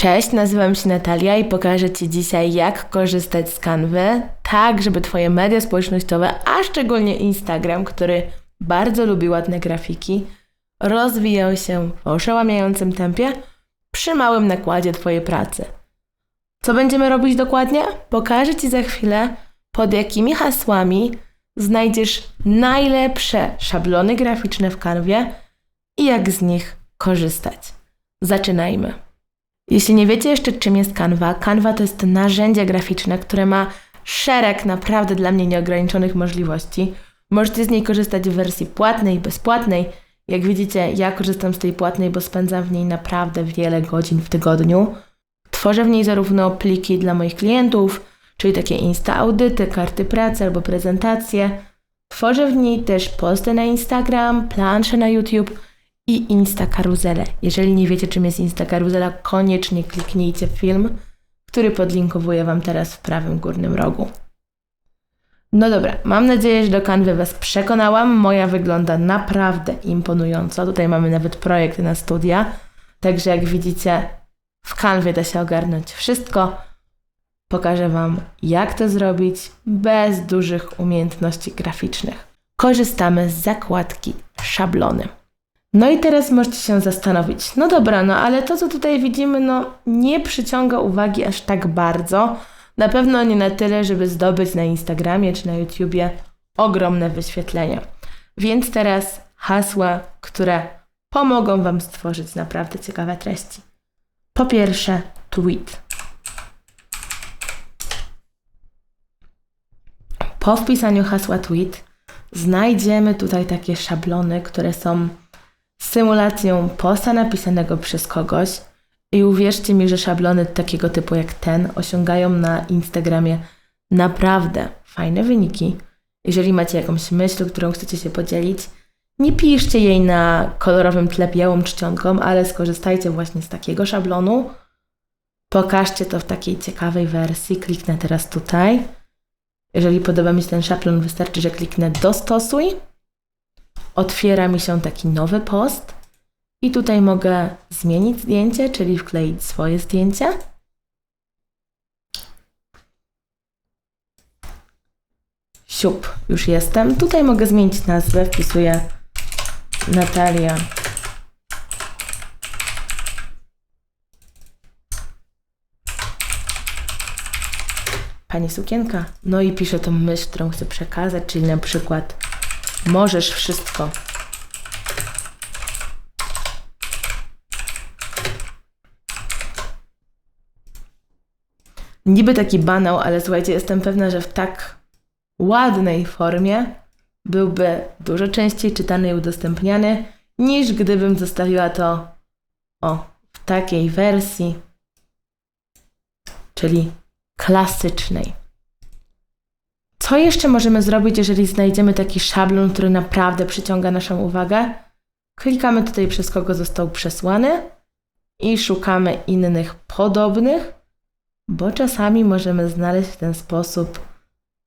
Cześć, nazywam się Natalia i pokażę Ci dzisiaj, jak korzystać z Canvy, tak żeby Twoje media społecznościowe, a szczególnie Instagram, który bardzo lubi ładne grafiki, rozwijał się w oszałamiającym tempie przy małym nakładzie Twojej pracy. Co będziemy robić dokładnie? Pokażę Ci za chwilę, pod jakimi hasłami znajdziesz najlepsze szablony graficzne w Canwie i jak z nich korzystać. Zaczynajmy. Jeśli nie wiecie jeszcze, czym jest Canva, Canva to jest narzędzie graficzne, które ma szereg naprawdę dla mnie nieograniczonych możliwości. Możecie z niej korzystać w wersji płatnej bezpłatnej. Jak widzicie, ja korzystam z tej płatnej, bo spędzam w niej naprawdę wiele godzin w tygodniu. Tworzę w niej zarówno pliki dla moich klientów, czyli takie insta audyty, karty pracy albo prezentacje. Tworzę w niej też posty na Instagram, plansze na YouTube i Insta Karuzele. Jeżeli nie wiecie, czym jest Insta Karuzela, koniecznie kliknijcie film, który podlinkowuję Wam teraz w prawym górnym rogu. No dobra, mam nadzieję, że do kanwy Was przekonałam. Moja wygląda naprawdę imponująco. Tutaj mamy nawet projekt na studia. Także jak widzicie, w kanwie da się ogarnąć wszystko. Pokażę Wam, jak to zrobić bez dużych umiejętności graficznych. Korzystamy z zakładki szablony. No i teraz możecie się zastanowić, no dobra, no ale to, co tutaj widzimy, no nie przyciąga uwagi aż tak bardzo. Na pewno nie na tyle, żeby zdobyć na Instagramie czy na YouTubie ogromne wyświetlenia. Więc teraz hasła, które pomogą Wam stworzyć naprawdę ciekawe treści. Po pierwsze, tweet. Po wpisaniu hasła tweet znajdziemy tutaj takie szablony, które są symulacją posta napisanego przez kogoś. I uwierzcie mi, że szablony takiego typu jak ten osiągają na Instagramie naprawdę fajne wyniki. Jeżeli macie jakąś myśl, którą chcecie się podzielić, nie piszcie jej na kolorowym tle białą czcionką, ale skorzystajcie właśnie z takiego szablonu. Pokażcie to w takiej ciekawej wersji. Kliknę teraz tutaj. Jeżeli podoba mi się ten szablon, wystarczy, że kliknę dostosuj otwiera mi się taki nowy post i tutaj mogę zmienić zdjęcie, czyli wkleić swoje zdjęcie. Siup, już jestem. Tutaj mogę zmienić nazwę, wpisuję Natalia. Pani sukienka. No i piszę tą myśl, którą chcę przekazać, czyli na przykład Możesz wszystko. Niby taki banał, ale słuchajcie, jestem pewna, że w tak ładnej formie byłby dużo częściej czytany i udostępniany, niż gdybym zostawiła to o w takiej wersji, czyli klasycznej. Co jeszcze możemy zrobić, jeżeli znajdziemy taki szablon, który naprawdę przyciąga naszą uwagę? Klikamy tutaj, przez kogo został przesłany i szukamy innych podobnych, bo czasami możemy znaleźć w ten sposób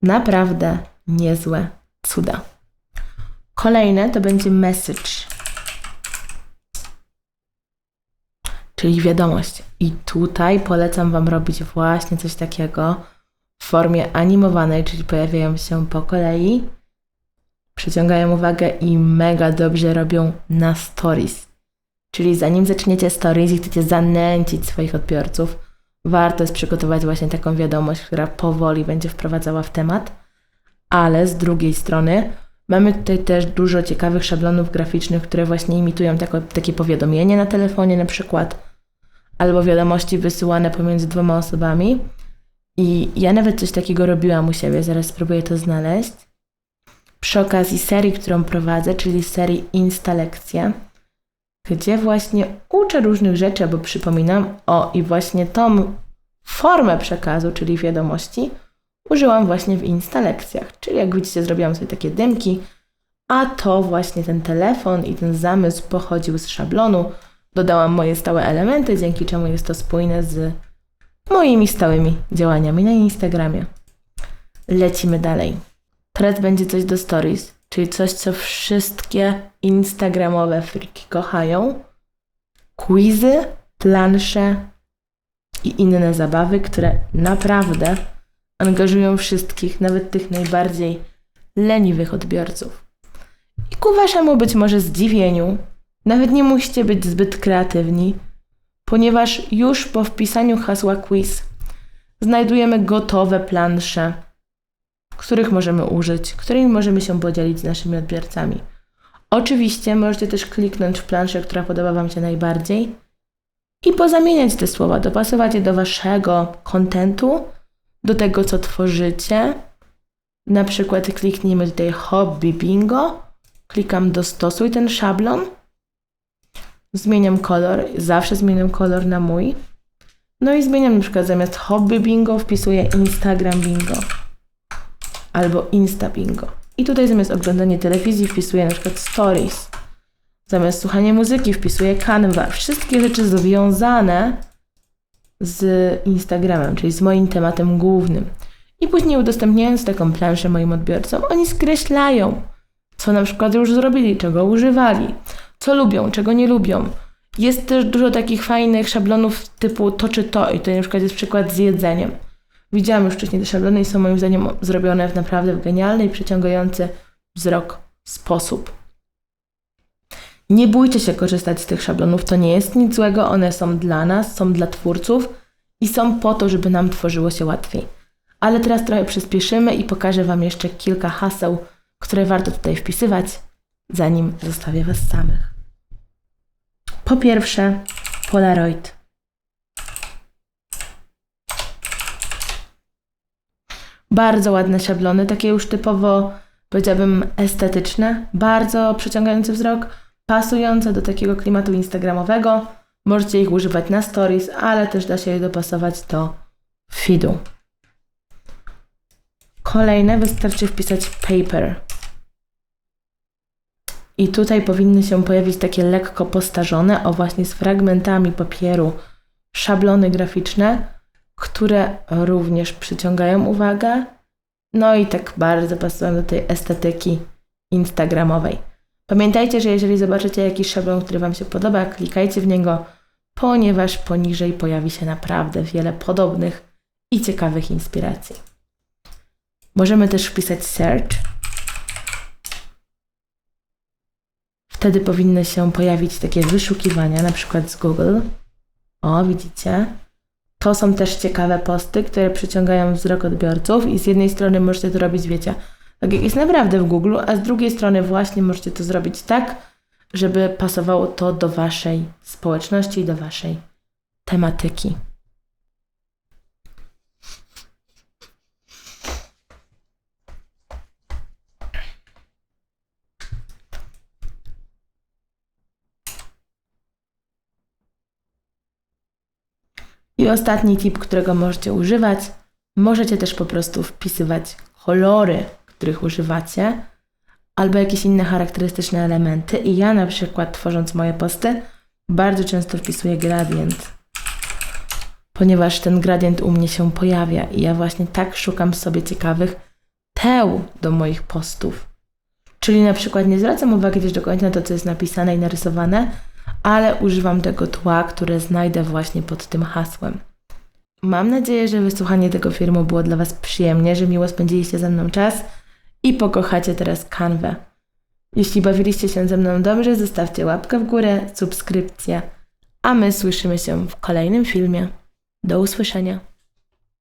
naprawdę niezłe cuda. Kolejne to będzie message, czyli wiadomość. I tutaj polecam Wam robić właśnie coś takiego w formie animowanej, czyli pojawiają się po kolei, przyciągają uwagę i mega dobrze robią na stories. Czyli zanim zaczniecie stories i chcecie zanęcić swoich odbiorców, warto jest przygotować właśnie taką wiadomość, która powoli będzie wprowadzała w temat. Ale z drugiej strony mamy tutaj też dużo ciekawych szablonów graficznych, które właśnie imitują tako, takie powiadomienie na telefonie na przykład, albo wiadomości wysyłane pomiędzy dwoma osobami i ja nawet coś takiego robiłam u siebie, zaraz spróbuję to znaleźć. Przy okazji serii, którą prowadzę, czyli serii Insta Lekcje, gdzie właśnie uczę różnych rzeczy, albo przypominam, o i właśnie tą formę przekazu, czyli wiadomości, użyłam właśnie w Insta Lekcjach. Czyli jak widzicie, zrobiłam sobie takie dymki, a to właśnie ten telefon i ten zamysł pochodził z szablonu. Dodałam moje stałe elementy, dzięki czemu jest to spójne z moimi stałymi działaniami na Instagramie. Lecimy dalej. Teraz będzie coś do stories, czyli coś, co wszystkie instagramowe friki kochają. Quizy, plansze i inne zabawy, które naprawdę angażują wszystkich, nawet tych najbardziej leniwych odbiorców. I ku waszemu być może zdziwieniu, nawet nie musicie być zbyt kreatywni, ponieważ już po wpisaniu hasła quiz znajdujemy gotowe plansze, których możemy użyć, którymi możemy się podzielić z naszymi odbiorcami. Oczywiście możecie też kliknąć w planszę, która podoba Wam się najbardziej i pozamieniać te słowa, dopasować je do Waszego kontentu, do tego, co tworzycie. Na przykład kliknijmy tutaj hobby bingo, klikam dostosuj ten szablon, zmieniam kolor, zawsze zmieniam kolor na mój. No i zmieniam na przykład zamiast hobby bingo wpisuję Instagram bingo albo Insta bingo. I tutaj zamiast oglądania telewizji wpisuję na przykład stories. Zamiast słuchania muzyki wpisuję Canva. Wszystkie rzeczy związane z Instagramem, czyli z moim tematem głównym. I później udostępniając taką planszę moim odbiorcom, oni skreślają, co na przykład już zrobili, czego używali, co lubią, czego nie lubią. Jest też dużo takich fajnych szablonów typu to czy to i to na przykład jest przykład z jedzeniem. Widziałam już wcześniej te szablony i są moim zdaniem zrobione w naprawdę genialny i przyciągający wzrok sposób. Nie bójcie się korzystać z tych szablonów, to nie jest nic złego, one są dla nas, są dla twórców i są po to, żeby nam tworzyło się łatwiej. Ale teraz trochę przyspieszymy i pokażę Wam jeszcze kilka haseł, które warto tutaj wpisywać, zanim zostawię Was samych. Po pierwsze, Polaroid. Bardzo ładne szablony, takie już typowo, powiedziałabym, estetyczne, bardzo przyciągający wzrok, pasujące do takiego klimatu instagramowego. Możecie ich używać na stories, ale też da się je dopasować do feedu. Kolejne wystarczy wpisać paper. I tutaj powinny się pojawić takie lekko postarzone, o właśnie z fragmentami papieru, szablony graficzne, które również przyciągają uwagę. No i tak bardzo pasują do tej estetyki instagramowej. Pamiętajcie, że jeżeli zobaczycie jakiś szablon, który Wam się podoba, klikajcie w niego, ponieważ poniżej pojawi się naprawdę wiele podobnych i ciekawych inspiracji. Możemy też wpisać search. Wtedy powinny się pojawić takie wyszukiwania, na przykład z Google. O, widzicie? To są też ciekawe posty, które przyciągają wzrok odbiorców i z jednej strony możecie to robić, wiecie, tak jak jest naprawdę w Google, a z drugiej strony właśnie możecie to zrobić tak, żeby pasowało to do Waszej społeczności i do Waszej tematyki. I ostatni tip, którego możecie używać, możecie też po prostu wpisywać kolory, których używacie, albo jakieś inne charakterystyczne elementy. I ja na przykład tworząc moje posty, bardzo często wpisuję gradient, ponieważ ten gradient u mnie się pojawia i ja właśnie tak szukam sobie ciekawych teł do moich postów. Czyli na przykład nie zwracam uwagi też do końca na to, co jest napisane i narysowane, ale używam tego tła, które znajdę właśnie pod tym hasłem. Mam nadzieję, że wysłuchanie tego filmu było dla Was przyjemnie, że miło spędziliście ze mną czas i pokochacie teraz kanwę. Jeśli bawiliście się ze mną dobrze, zostawcie łapkę w górę, subskrypcję, a my słyszymy się w kolejnym filmie. Do usłyszenia.